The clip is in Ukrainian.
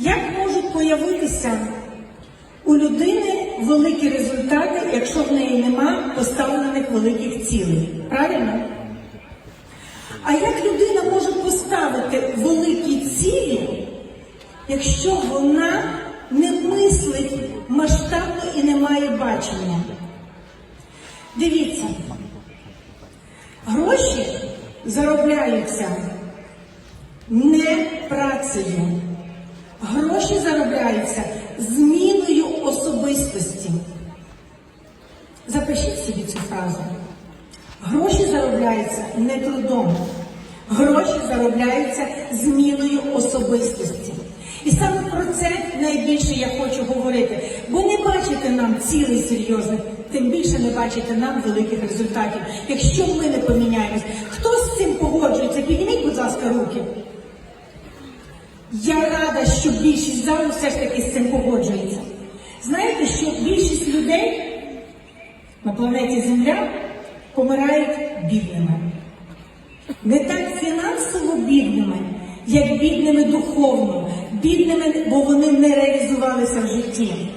Як можуть появитися у людини великі результати, якщо в неї нема поставлених великих цілей? Правильно? А як людина може поставити великі цілі, якщо вона не мислить масштабно і не має бачення? Дивіться, гроші заробляються не працею. Гроші заробляються зміною особистості. Запишіть собі цю фразу. Гроші заробляються не трудом. Гроші заробляються зміною особистості. І саме про це найбільше я хочу говорити. Бо не бачите нам цілий серйозних, тим більше не бачите нам великих результатів. Якщо ми не поміняємось, хто з цим погоджується? Підніміть, будь ласка, руки. Я рада, що більшість залу все ж таки з цим погоджується. Знаєте, що більшість людей на планеті Земля помирають бідними. Не так фінансово бідними, як бідними духовно, бідними, бо вони не реалізувалися в житті.